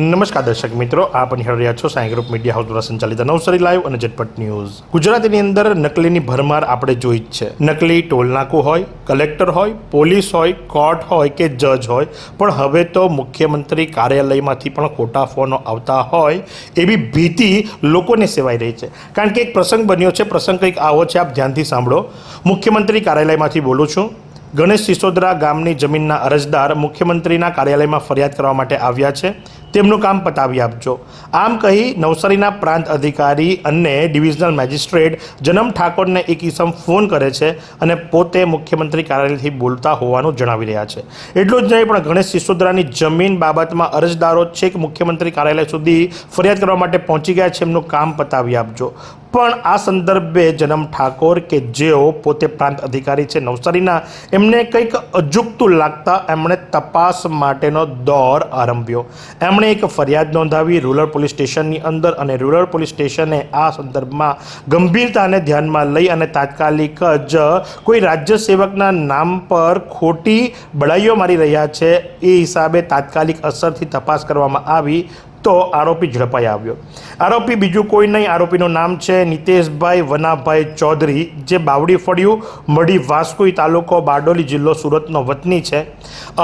નમસ્કાર દર્શક મિત્રો, આપ નિહાળ રહ્યા છો સાંઈ ગ્રુપ મીડિયા હાઉસ દ્વારા સંચાલિત નવસારી લાઈવ અને ઝટપટ ન્યૂઝ. ગુજરાતીની અંદર નકલીની ભરમાર આપણે જોઈ જ છે. નકલી ટોલનાકું હોય, કલેક્ટર હોય, પોલીસ હોય, કોર્ટ હોય કે જજ હોય, પણ હવે તો મુખ્યમંત્રી કાર્યાલયમાંથી પણ ખોટા ફોનો આવતા હોય એવી ભીતિ લોકોને સેવાઈ રહી છે. કારણ કે એક પ્રસંગ બન્યો છે, પ્રસંગ કંઈક આવો છે, આપ ધ્યાનથી સાંભળો. મુખ્યમંત્રી કાર્યાલયમાંથી બોલું છું. ગણેશ સિસોદરા ગામની જમીનના અરજદાર મુખ્યમંત્રીના કાર્યાલયમાં ફરિયાદ કરવા માટે આવ્યા છે. તેમનું કામ પતાવી આપજો. આમ કહી નવસારીના પ્રાંત અધિકારી અને ડિવિઝનલ મેજિસ્ટ્રેટ જનમ ઠાકોરને એક ઇસમ ફોન કરે છે અને પોતે મુખ્યમંત્રી કાર્યાલયથી બોલતા હોવાનું જણાવી રહ્યા છે. એટલું જ નહીં, પણ ગણેશ સિસોદરાની જમીન બાબતમાં અરજદારો છેક મુખ્યમંત્રી કાર્યાલય સુધી ફરિયાદ કરવા માટે પહોંચી ગયા છે, એમનું કામ પતાવી આપજો. પણ આ સંદર્ભે જનમ ઠાકોર કે જેઓ પોતે પ્રાંત અધિકારી છે નવસારીના, એમને કંઈક અજુકતું લાગતા એમણે તપાસ માટેનો દોર આરંભ્યો. એમણે એક ફરિયાદ નોંધાવી રૂરલ પોલીસ સ્ટેશનની અંદર અને રૂરલ પોલીસ સ્ટેશને આ સંદર્ભમાં ગંભીરતાને ધ્યાનમાં લઈ અને તાત્કાલિક જ કોઈ રાજ્ય સેવકના નામ પર ખોટી બળાઈઓ મારી રહ્યા છે. એ હિસાબે તાત્કાલિક અસરથી તપાસ કરવામાં આવી તો આરોપી ઝડપાઈ આવ્યો. આરોપી બીજું કોઈ નહીં, આરોપીનું નામ છે નિતેશભાઈ વનાભાઈ ચૌધરી, જે બાવડી ફળિયું, મઢી વાસ્કોઈ તાલુકો, બારડોલી જિલ્લો, સુરતનો વતની છે.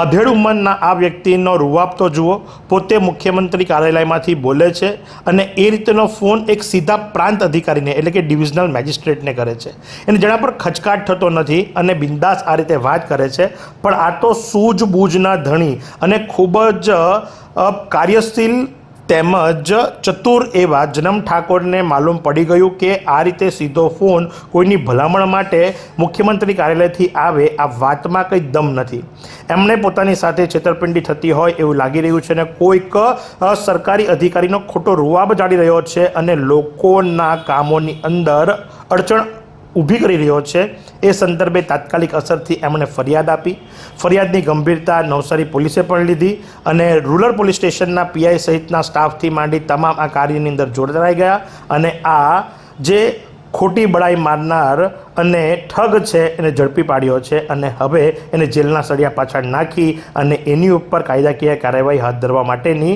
અધેડ ઉંમરના આ વ્યક્તિનો રૂવાબ તો જુઓ, પોતે મુખ્યમંત્રી કાર્યાલયમાંથી બોલે છે અને એ રીતેનો ફોન એક સીધા પ્રાંત અધિકારીને, એટલે કે ડિવિઝનલ મેજિસ્ટ્રેટને કરે છે. એને જેના પર ખચકાટ થતો નથી અને બિંદાસ આ રીતે વાત કરે છે, પણ આ તો સૂઝબૂઝના ધણી અને ખૂબ જ કાર્યશીલ તેમજ ચતુર એવા જનમ ઠાકોરને માલુમ પડી ગયું કે આ રીતે સીધો ફોન કોઈની ભલામણ માટે મુખ્યમંત્રી કાર્યાલયથી આવે આ વાતમાં કંઈ દમ નથી. એમણે પોતાની સાથે છેતરપિંડી થતી હોય એવું લાગી રહ્યું છે અને કોઈક સરકારી અધિકારીનો ખોટો રૂવાબ જાડી રહ્યો છે અને લોકોના કામોની અંદર અડચણ ઊભી કરી રહ્યો છે. એ સંદર્ભે તાત્કાલિક અસરથી એમણે ફરિયાદ આપી. ફરિયાદની ગંભીરતા નવસારી પોલીસે પણ લીધી અને રૂરલ પોલીસ સ્ટેશનના પીઆઈ સહિતના સ્ટાફથી માંડી તમામ આ કાર્યની અંદર જોડાઈ ગયા અને આ જે ખોટી બળાઈ મારનાર અને ઠગ છે એને ઝડપી પાડ્યો છે અને હવે એને જેલના સળિયા પાછળ નાખી અને એની ઉપર કાયદાકીય કાર્યવાહી હાથ ધરવા માટેની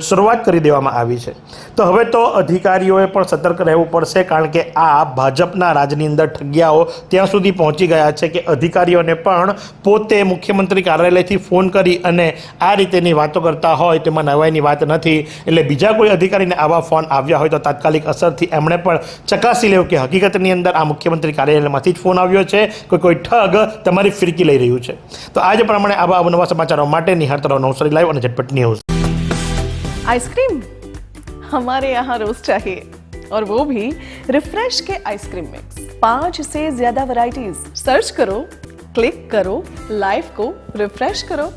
શરૂઆત કરી દેવામાં આવી છે. તો હવે તો અધિકારીઓએ પણ સતર્ક રહેવું પડશે કારણ કે આ ભાજપના રાજની અંદર ઠગ્યાઓ ત્યાં સુધી પહોંચી ગયા છે કે અધિકારીઓને પણ પોતે મુખ્યમંત્રી કાર્યાલયથી ફોન કરી અને આ રીતેની વાતો કરતા હોય તેમાં નવાઈની વાત નથી. એટલે બીજા કોઈ અધિકારીને આવા ફોન આવ્યા હોય તો તાત્કાલિક અસરથી એમણે પણ ચકાસી લેવું કે હકીકતની અંદર આ મુખ્યમંત્રી કાર્યાલયમાંથી જ ફોન આવ્યો છે કે કોઈ ઠગ તમારી ફિરકી લઈ રહ્યું છે તો આજે પ્રમાણે આવા અવનવા સમાચારો માટે નિહાળતા રહો નવસારી લાઈવ અને ઝટપટ ન્યૂઝ आइसक्रीम हमारे यहाँ रोज चाहिए और वो भी रिफ्रेश के आइसक्रीम मिक्स पांच से ज्यादा वैरायटीज सर्च करो क्लिक करो लाइफ को रिफ्रेश करो